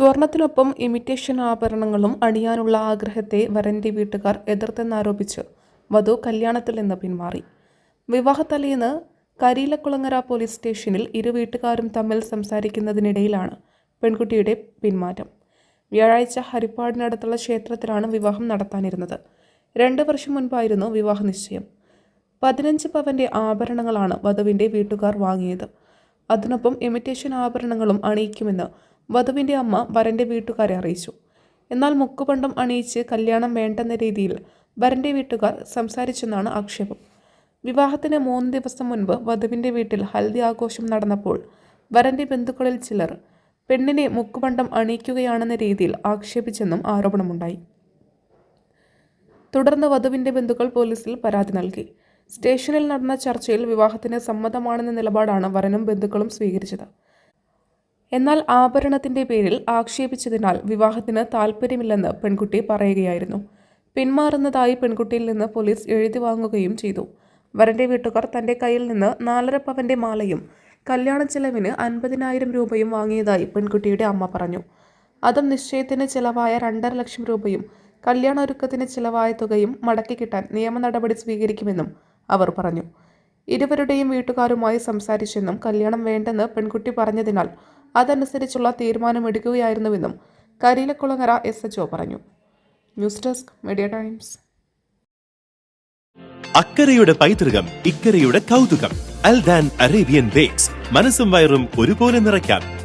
സ്വർണത്തിനൊപ്പം imitation ആഭരണങ്ങളും അണിയാനുള്ള ആഗ്രഹത്തെ വരന്റെ വീട്ടുകാർ എതിർത്തെന്നാരോപിച്ച് വധു കല്യാണത്തിൽ നിന്ന് പിന്മാറി. വിവാഹത്തലേന്ന് കരീലക്കുളങ്ങര പോലീസ് സ്റ്റേഷനിൽ ഇരു വീട്ടുകാരും തമ്മിൽ സംസാരിക്കുന്നതിനിടയിലാണ് പെൺകുട്ടിയുടെ പിന്മാറ്റം. വ്യാഴാഴ്ച ഹരിപ്പാടിനടുത്തുള്ള ക്ഷേത്രത്തിലാണ് വിവാഹം നടത്താനിരുന്നത്. രണ്ട് വർഷം മുൻപായിരുന്നു വിവാഹ നിശ്ചയം. പതിനഞ്ച് പവന്റെ ആഭരണങ്ങളാണ് വധുവിന്റെ വീട്ടുകാർ വാങ്ങിയത്. അതിനൊപ്പം ഇമിറ്റേഷൻ ആഭരണങ്ങളും അണിയിക്കുമെന്ന് വധുവിന്റെ അമ്മ വരന്റെ വീട്ടുകാരെ അറിയിച്ചു. എന്നാൽ മുക്കുപണ്ടം അണിയിച്ച് കല്യാണം വേണ്ടെന്ന രീതിയിൽ വരന്റെ വീട്ടുകാർ സംസാരിച്ചെന്നാണ് ആക്ഷേപം. വിവാഹത്തിന് മൂന്ന് ദിവസം മുൻപ് വധുവിന്റെ വീട്ടിൽ ഹൽദി ആഘോഷം നടന്നപ്പോൾ വരന്റെ ബന്ധുക്കളിൽ ചിലർ പെണ്ണിനെ മുക്കുപണ്ടം അണിയിക്കുകയാണെന്ന രീതിയിൽ ആക്ഷേപിച്ചെന്നും ആരോപണമുണ്ടായി. തുടർന്ന് വധുവിന്റെ ബന്ധുക്കൾ പോലീസിൽ പരാതി നൽകി. സ്റ്റേഷനിൽ നടന്ന ചർച്ചയിൽ വിവാഹത്തിന് സമ്മതമാണെന്ന നിലപാടാണ് വരനും ബന്ധുക്കളും സ്വീകരിച്ചത്. എന്നാൽ ആഭരണത്തിന്റെ പേരിൽ ആക്ഷേപിച്ചതിനാൽ വിവാഹത്തിന് താൽപ്പര്യമില്ലെന്ന് പെൺകുട്ടി പറയുകയായിരുന്നു. പിന്മാറുന്നതായി പെൺകുട്ടിയിൽ നിന്ന് പോലീസ് എഴുതി വാങ്ങുകയും ചെയ്തു. വരന്റെ വീട്ടുകാർ തന്റെ കയ്യിൽ നിന്ന് നാലര പവന്റെ മാലയും കല്യാണ ചെലവിന് അൻപതിനായിരം രൂപയും വാങ്ങിയതായി പെൺകുട്ടിയുടെ അമ്മ പറഞ്ഞു. അതും നിശ്ചയത്തിന് ചിലവായ രണ്ടര ലക്ഷം രൂപയും കല്യാണൊരുക്കത്തിന് ചിലവായ തുകയും മടക്കി കിട്ടാൻ നിയമ നടപടി സ്വീകരിക്കുമെന്നും അവർ പറഞ്ഞു. ഇരുവരുടെയും വീട്ടുകാരുമായി സംസാരിച്ചെന്നും കല്യാണം വേണ്ടെന്ന് പെൺകുട്ടി പറഞ്ഞതിനാൽ അതനുസരിച്ചുള്ള തീരുമാനമെടുക്കുകയായിരുന്നുവെന്നും കരീലക്കുളങ്ങര എസ് എച്ച് പറഞ്ഞു. News desk Media Times. അക്കരയുടെ പൈതൃകം ഇക്കരയുടെ കൗതുകം അൽദാൻ അറേബ്യൻ ബേക്സ്. മനസ്സും വയറും ഒരുപോലെ നിറയ്ക്കാം.